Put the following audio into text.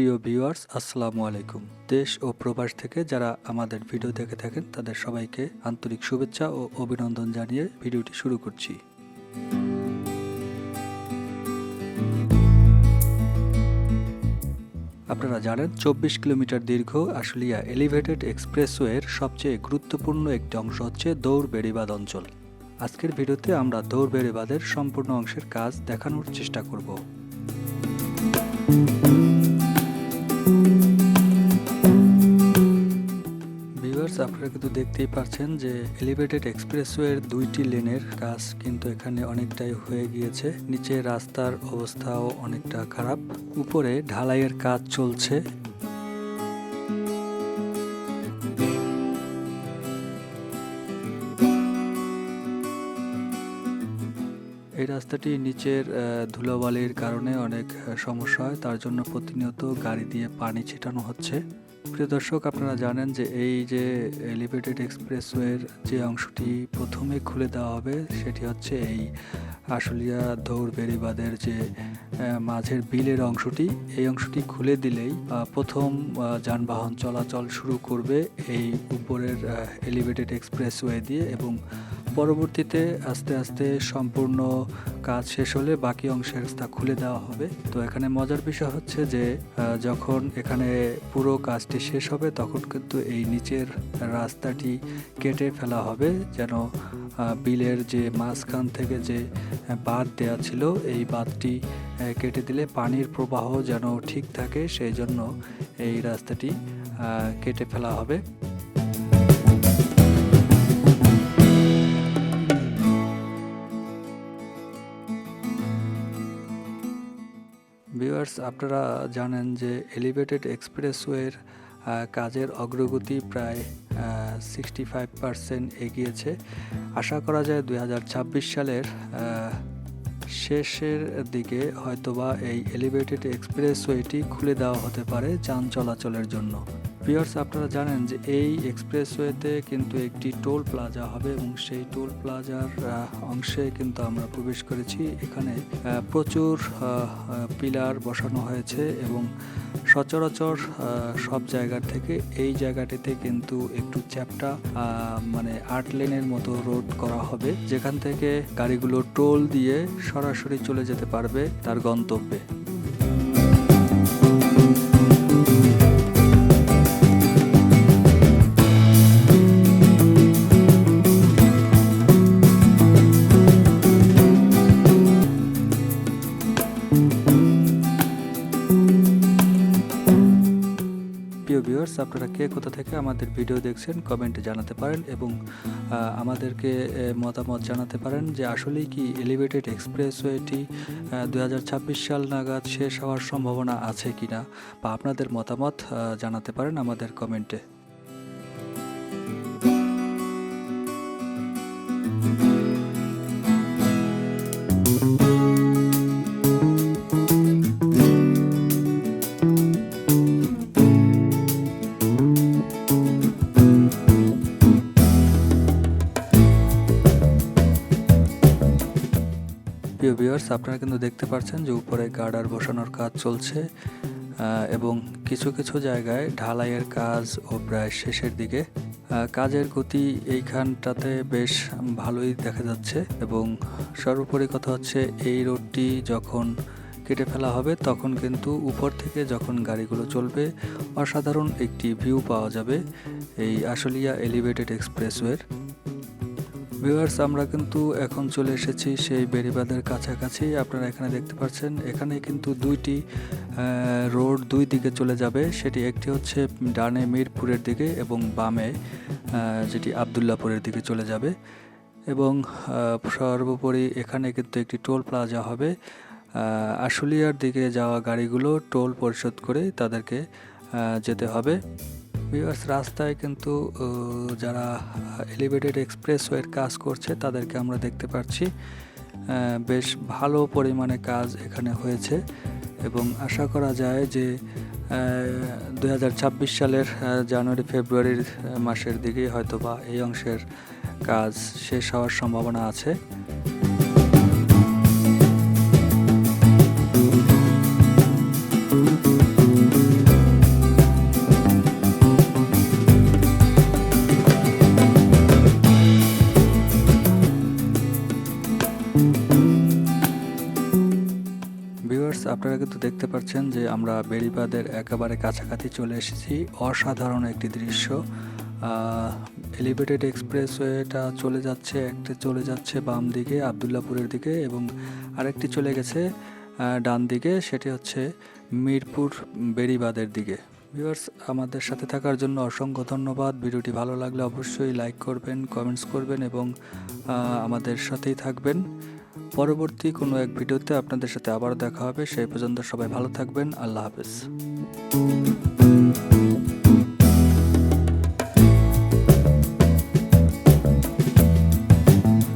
প্রিয় ভিউয়ার্স, আসসালামু আলাইকুম। দেশ ও প্রবাস থেকে যারা আমাদের ভিডিও দেখে থাকেন, তাদের সবাইকে আন্তরিক শুভেচ্ছা ও অভিনন্দন জানিয়ে ভিডিওটি শুরু করছি। আপনারা জানেন, চব্বিশ কিলোমিটার দীর্ঘ আশুলিয়া এলিভেটেড এক্সপ্রেসওয়ের সবচেয়ে গুরুত্বপূর্ণ একটি অংশ হচ্ছে দৌড় বেড়িবাদ অঞ্চল। আজকের ভিডিওতে আমরা দৌড় বেড়িবাদের সম্পূর্ণ অংশের কাজ দেখানোর চেষ্টা করব। আপনারা কিন্তু দেখতেই পাচ্ছেন যে এলিভেটেড এক্সপ্রেসওয়ের দুইটি লেনের কাজ কিন্তু এখানে অনেকটাই হয়ে গিয়েছে। নিচে রাস্তার অবস্থাও অনেকটা খারাপ। উপরে ঢালাইয়ের কাজ চলছে। এই রাস্তাটি নিচের ধুলোবালির কারণে অনেক সমস্যা হয়। তার জন্য প্রতিনিয়ত গাড়ি দিয়ে পানি ছিটানো হচ্ছে। প্রিয় দর্শক, আপনারা জানেন যে এই যে এলিভেটেড এক্সপ্রেসওয়ের যে অংশটি প্রথমে খুলে দেওয়া হবে, সেটি হচ্ছে এই আশুলিয়া দৌড় বেড়িবাদের যে মাঝের বিলের অংশটি। এই অংশটি খুলে দিলেই প্রথম যানবাহন চলাচল শুরু করবে এই উপরের এলিভেটেড এক্সপ্রেসওয়ে দিয়ে এবং পরবর্তীতে আস্তে আস্তে সম্পূর্ণ কাজ শেষ হলে বাকি অংশের রাস্তা খুলে দেওয়া হবে। তো এখানে মজার বিষয় হচ্ছে যে যখন এখানে পুরো কাজটি শেষ হবে, তখন কিন্তু এই নিচের রাস্তাটি কেটে ফেলা হবে যেন বিলের যে মাঝখান থেকে যে বাঁধ দেওয়া ছিল, এই বাঁধটি কেটে দিলে পানির প্রবাহ যেন ঠিক থাকে, সেই জন্য এই রাস্তাটি কেটে ফেলা হবে। ভিউয়ার্স, আপনারা জানেন যে এলিভেটেড এক্সপ্রেসওয়ের কাজের অগ্রগতি প্রায় সিক্সটি ফাইভ পারসেন্ট এগিয়েছে। আশা করা যায় দু হাজার ছাব্বিশ সালের শেষের দিকে হয়তোবা এই এলিভেটেড এক্সপ্রেসওয়েটি খুলে দেওয়া হতে পারে যান চলাচলের জন্য। ভিউয়ার্স আপনারা জানেন যে এই এক্সপ্রেসওয়েতে কিন্তু একটি টোল প্লাজা হবে এবং সেই টোল প্লাজার অংশে কিন্তু আমরা প্রবেশ করেছি। এখানে প্রচুর পিলার বসানো হয়েছে এবং সচরাচর সব জায়গার থেকে, এই জায়গাটিতে কিন্তু একটু চ্যাপটা মানে আট লেনের মতো রোড করা হবে, যেখান থেকে গাড়িগুলো টোল দিয়ে সরাসরি চলে যেতে পারবে তার গন্তব্যে। প্রিয় ভিউয়ার্স, আপনারা কে কোথা থেকে আমাদের ভিডিও দেখছেন, কমেন্টে জানাতে পারেন এবং আমাদেরকে মতামত জানাতে পারেন যে আসলেই কি এলিভেটেড এক্সপ্রেসওয়েটি দু হাজার ছাব্বিশ সাল নাগাদ শেষ হওয়ার সম্ভাবনা আছে কিনা বা আপনাদের মতামত জানাতে পারেন আমাদের কমেন্টে। ভিউয়ার্স আপনারা কিন্তু দেখতে পাচ্ছেন যে উপরে গার্ডার বসানোর কাজ চলছে এবং কিছু কিছু জায়গায় ঢালাইয়ের কাজ ও প্রায় শেষের দিকে কাজের গতি এইখানটাতে বেশ ভালোই দেখা যাচ্ছে, এবং সর্বোপরি কথা হচ্ছে এই রোডটি যখন কেটে ফেলা হবে, তখন কিন্তু উপর থেকে যখন গাড়িগুলো চলবে, অসাধারণ একটি ভিউ পাওয়া যাবে এই আশুলিয়া এলিভেটেড এক্সপ্রেসওয়ের ভিউয়ার্স আমরা কিন্তু এখন চলে এসেছি সেই বেড়িবাঁধের কাছাকাছি। আপনারা এখানে দেখতে পাচ্ছেন এখানে কিন্তু দুইটি রোড দুই দিকে চলে যাবে। সেটি একটি হচ্ছে ডানে মিরপুরের দিকে এবং বামে যেটি আবদুল্লাপুরের দিকে চলে যাবে। এবং সর্বোপরি এখানে কিন্তু একটি টোল প্লাজা হবে। আশুলিয়ার দিকে যাওয়া গাড়িগুলো টোল পরিশোধ করে তাদেরকে যেতে হবে। ভিউয়ার্স রাস্তায় কিন্তু যারা এলিভেটেড এক্সপ্রেসওয়ের কাজ করছে, তাদেরকে আমরা দেখতে পাচ্ছি। বেশ ভালো পরিমাণে কাজ এখানে হয়েছে এবং আশা করা যায় যে দু হাজার ছাব্বিশ সালের জানুয়ারি, ফেব্রুয়ারির মাসের দিকেই হয়তোবা এই অংশের কাজ শেষ হওয়ার সম্ভাবনা আছে। ভিউয়ার্স আপনারা কিন্তু দেখতে পাচ্ছেন যে আমরা বেড়িবাঁধের একেবারে কাছাকাছি চলে এসেছি। অসাধারণ একটি দৃশ্য। এলিভেটেড এক্সপ্রেসওয়েটা চলে যাচ্ছে, একটি চলে যাচ্ছে বাম দিকে, আবদুল্লাপুরের দিকে এবং আরেকটি চলে গেছে ডান দিকে। সেটি হচ্ছে মিরপুর বেড়িবাদের দিকে। ভিউয়ার্স, আমাদের সাথে থাকার জন্য অসংখ্য ধন্যবাদ। ভিডিওটি ভালো লাগলে অবশ্যই লাইক করবেন, কমেন্টস করবেন এবং আমাদের সাথেই থাকবেন। পরবর্তী কোনো এক ভিডিওতে আপনাদের সাথে আবার দেখা হবে। সেই পর্যন্ত সবাই ভালো থাকবেন। আল্লাহ হাফেজ।